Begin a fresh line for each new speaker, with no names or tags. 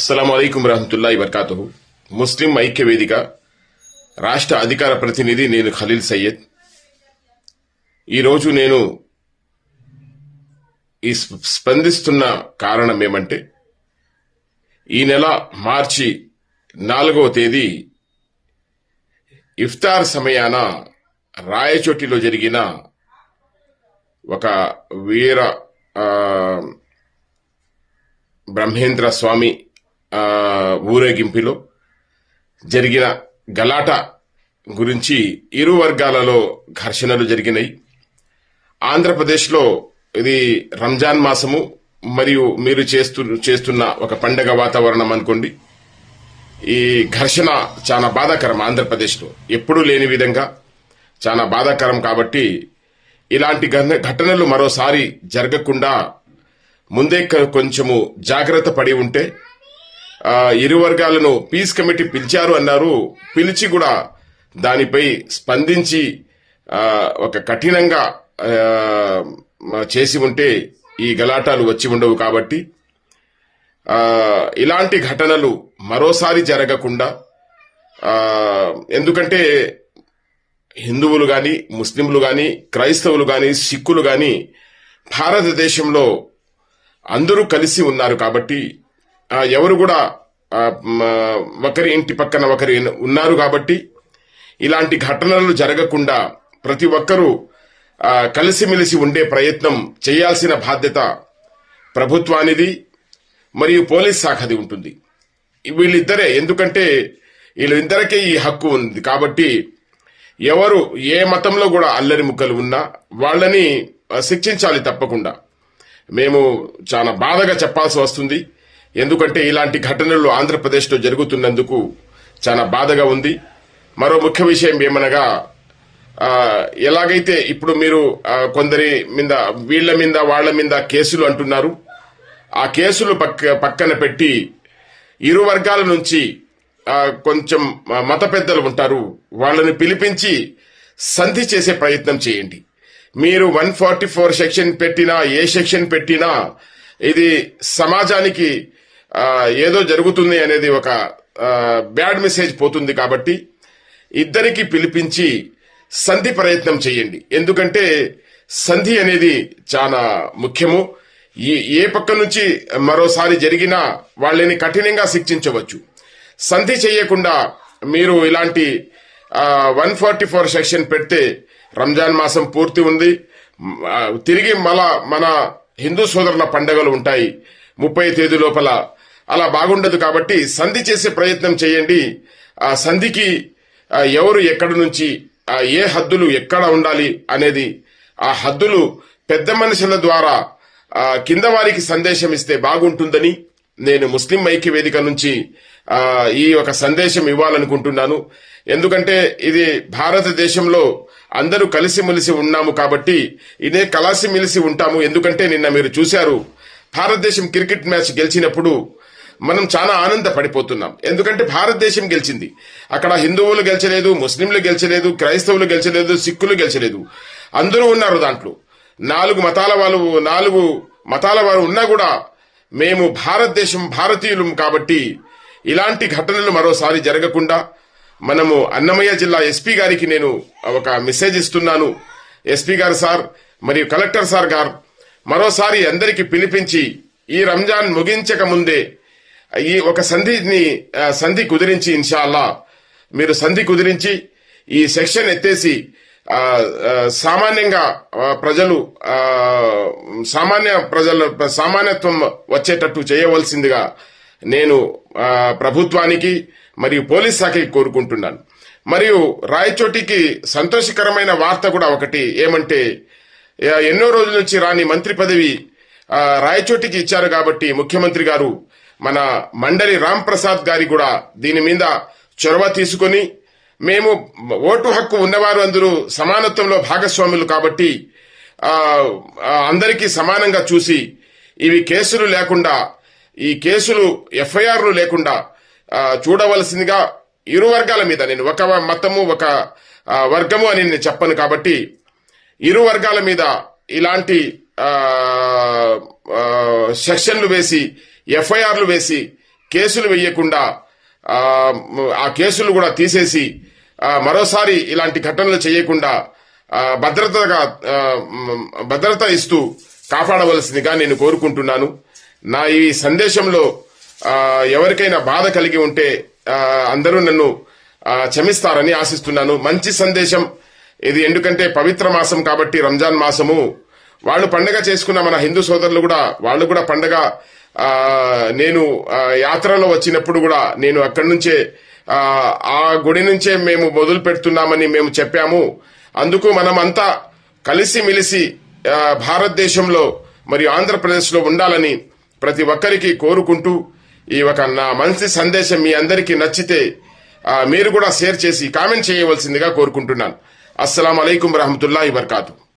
అస్సలం అయికం రహమతుల్లా వర్కాతు ముస్లిం ఐక్య వేదిక రాష్ట్ర అధికార ప్రతినిధి నేను ఖలీల్ సయ్యద్. ఈరోజు నేను ఈ స్ప- స్పందిస్తున్న కారణం ఏమంటే ఈ నెల మార్చి నాలుగవ తేదీ ఇఫ్తార్ సమయాన రాయచోటిలో జరిగిన ఒక వీర బ్రహ్మేంద్ర స్వామి ఊరేగింపులో జరిగిన గలాట గురించి ఇరు వర్గాలలో ఘర్షణలు జరిగినాయి. ఆంధ్రప్రదేశ్లో ఇది రంజాన్ మాసము మరియు మీరు చేస్తు చేస్తున్న ఒక పండగ వాతావరణం అనుకోండి. ఈ ఘర్షణ చాలా బాధాకరం ఆంధ్రప్రదేశ్లో. ఎప్పుడూ లేని విధంగా చాలా బాధాకరం కాబట్టి ఇలాంటి ఘటనలు మరోసారి జరగకుండా ముందే కొంచెము జాగ్రత్త పడి ఉంటే ఇరు వర్గాలను పీస్ కమిటీ పిలిచారు అన్నారు. పిలిచి కూడా దానిపై స్పందించి ఒక కఠినంగా చేసి ఉంటే ఈ గలాటాలు వచ్చి ఉండవు కాబట్టి ఇలాంటి ఘటనలు మరోసారి జరగకుండా ఎందుకంటే హిందువులు కానీ ముస్లింలు కానీ క్రైస్తవులు కానీ సిక్కులు కానీ భారతదేశంలో అందరూ కలిసి ఉన్నారు కాబట్టి ఎవరు కూడా ఒకరి ఇంటి పక్కన ఒకరి ఉన్నారు కాబట్టి ఇలాంటి ఘటనలు జరగకుండా ప్రతి ఒక్కరూ కలిసిమెలిసి ఉండే ప్రయత్నం చేయాల్సిన బాధ్యత ప్రభుత్వానిది మరియు పోలీస్ శాఖది ఉంటుంది. వీళ్ళిద్దరే ఎందుకంటే వీళ్ళిద్దరికే ఈ హక్కు ఉంది కాబట్టి ఎవరు ఏ మతంలో కూడా అల్లరి ముక్కలు ఉన్నా వాళ్ళని శిక్షించాలి తప్పకుండా. మేము చాలా బాధగా చెప్పాల్సి వస్తుంది. ఎందుకంటే ఇలాంటి ఘటనలు ఆంధ్రప్రదేశ్లో జరుగుతున్నందుకు చాలా బాధగా ఉంది. మరో ముఖ్య విషయం ఏమనగా ఎలాగైతే ఇప్పుడు మీరు కొందరి మీద వీళ్ళ మీద వాళ్ళ మీద కేసులు అంటున్నారు ఆ కేసులు పక్క పక్కన పెట్టి ఇరు వర్గాల నుంచి కొంచెం మత పెద్దలు ఉంటారు వాళ్ళని పిలిపించి సంధి చేసే ప్రయత్నం చేయండి. మీరు వన్ ఫార్టీ ఫోర్ సెక్షన్ పెట్టినా ఏ సెక్షన్ పెట్టినా ఇది సమాజానికి ఏదో జరుగుతుంది అనేది ఒక బ్యాడ్ మెసేజ్ పోతుంది కాబట్టి ఇద్దరికి పిలిపించి సంధి ప్రయత్నం చేయండి. ఎందుకంటే సంధి అనేది చాలా ముఖ్యము. ఈ ఏ పక్క నుంచి మరోసారి జరిగినా వాళ్ళని కఠినంగా శిక్షించవచ్చు. సంధి చేయకుండా మీరు ఇలాంటి వన్ ఫార్టీ ఫోర్ సెక్షన్ పెడితే రంజాన్ మాసం పూర్తి ఉంది. తిరిగి మళ్ళా మన హిందూ సోదరుల పండుగలు ఉంటాయి. ముప్పై తేదీ లోపల అలా బాగుండదు కాబట్టి సంధి చేసే ప్రయత్నం చేయండి. ఆ సంధికి ఎవరు ఎక్కడి నుంచి ఏ హద్దులు ఎక్కడ ఉండాలి అనేది ఆ హద్దులు పెద్ద మనుషుల ద్వారా కింద వారికి సందేశం ఇస్తే బాగుంటుందని నేను ముస్లిం ఐక్య వేదిక నుంచి ఈ ఒక సందేశం ఇవ్వాలనుకుంటున్నాను. ఎందుకంటే ఇది భారతదేశంలో అందరూ కలిసిమెలిసి ఉన్నాము కాబట్టి ఇదే కలిసిమెలిసి ఉంటాము. ఎందుకంటే నిన్న మీరు చూశారు భారతదేశం క్రికెట్ మ్యాచ్ గెలిచినప్పుడు మనం చాలా ఆనంద పడిపోతున్నాం ఎందుకంటే భారతదేశం గెలిచింది. అక్కడ హిందువులు గెలిచలేదు ముస్లింలు గెలిచలేదు క్రైస్తవులు గెలిచలేదు సిక్కులు గెలిచలేదు. అందరూ ఉన్నారు దాంట్లో. నాలుగు మతాల వాళ్ళు నాలుగు మతాల వారు ఉన్నా కూడా మేము భారతదేశం భారతీయులం కాబట్టి ఇలాంటి ఘటనలు మరోసారి జరగకుండా మనము అన్నమయ్య జిల్లా ఎస్పీ గారికి నేను ఒక మెసేజ్ ఇస్తున్నాను. ఎస్పీ గారు సార్ మరియు కలెక్టర్ సార్ గారు మరోసారి అందరికి పిలిపించి ఈ రంజాన్ ముగించక ముందే ఈ ఒక సంధిని సంధి కుదిరించి ఇన్షాల్లా మీరు సంధి కుదిరించి ఈ సెక్షన్ ఎత్తేసి సామాన్యంగా ప్రజలు సామాన్య ప్రజల సామాన్యత్వం వచ్చేటట్టు చేయవలసిందిగా నేను ప్రభుత్వానికి మరియు పోలీస్ శాఖకి కోరుకుంటున్నాను. మరియు రాయచోటికి సంతోషకరమైన వార్త కూడా ఒకటి ఏమంటే ఎన్నో రోజుల నుంచి రాని మంత్రి పదవి రాయచోటికి ఇచ్చారు కాబట్టి ముఖ్యమంత్రి గారు మన మండలి రాంప్రసాద్ గారి కూడా దీని మీద చొరవ తీసుకొని మేము ఓటు హక్కు ఉన్నవారు అందరూ సమానత్వంలో భాగస్వాములు కాబట్టి అందరికీ సమానంగా చూసి ఇవి కేసులు లేకుండా ఈ కేసులు ఎఫ్ఐఆర్లు లేకుండా చూడవలసిందిగా ఇరు వర్గాల మీద నేను ఒక మతము ఒక వర్గము అని నేను చెప్పను కాబట్టి ఇరు వర్గాల మీద ఇలాంటి సెక్షన్లు వేసి ఎఫ్ఐఆర్లు వేసి కేసులు వేయకుండా ఆ, కేసులు కూడా తీసేసి మరోసారి ఇలాంటి ఘటనలు చేయకుండా భద్రతగా భద్రత ఇస్తూ కాపాడవలసిందిగా నేను కోరుకుంటున్నాను. నా ఈ సందేశంలో ఎవరికైనా బాధ కలిగి ఉంటే అందరూ నన్ను క్షమిస్తారని ఆశిస్తున్నాను. మంచి సందేశం. ఇది ఎందుకంటే పవిత్ర మాసం కాబట్టి రంజాన్ మాసము. వాళ్ళు పండగ చేసుకున్న మన హిందూ సోదరులు కూడా వాళ్ళు కూడా పండగ నేను యాత్రలో వచ్చినప్పుడు కూడా నేను అక్కడి నుంచే ఆ, గుడి నుంచే మేము మొదలు పెడుతున్నామని మేము చెప్పాము. అందుకు మనమంతా కలిసిమెలిసి మెలిసి భారతదేశంలో మరియు ఆంధ్రప్రదేశ్లో ఉండాలని ప్రతి ఒక్కరికి కోరుకుంటూ ఈ ఒక నా మంచి సందేశం మీ అందరికీ నచ్చితే మీరు కూడా షేర్ చేసి కామెంట్ చేయవలసిందిగా కోరుకుంటున్నాను. అస్సలం అయికం రహమతుల్లా ఇబర్కాతు